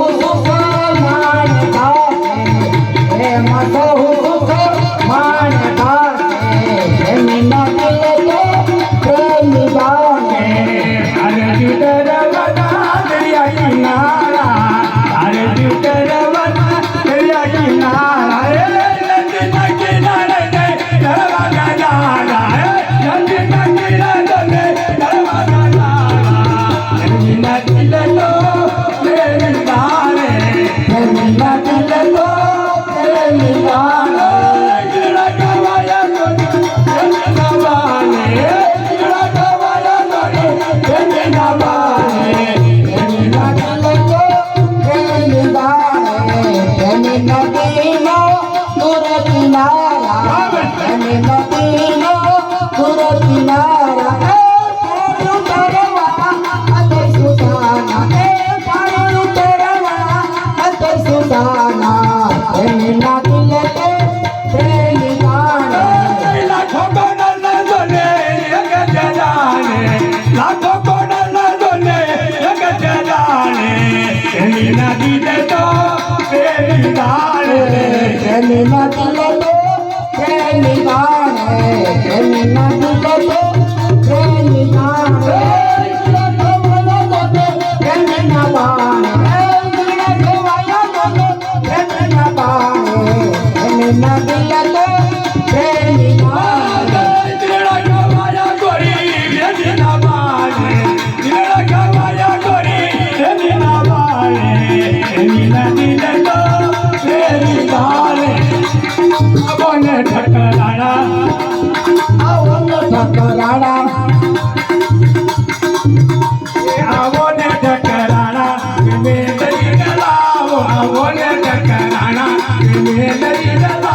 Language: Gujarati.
Oh, પ્રેમના દિલ તો પ્રેમી બાણે પ્રેમના દિલ તો આવોને ઠકરાડા આવોને ઠકરાડા આવોને ઠકરાડા મેં લઈ ગલા આવોને ઠકરાડા મેં લઈ ગલા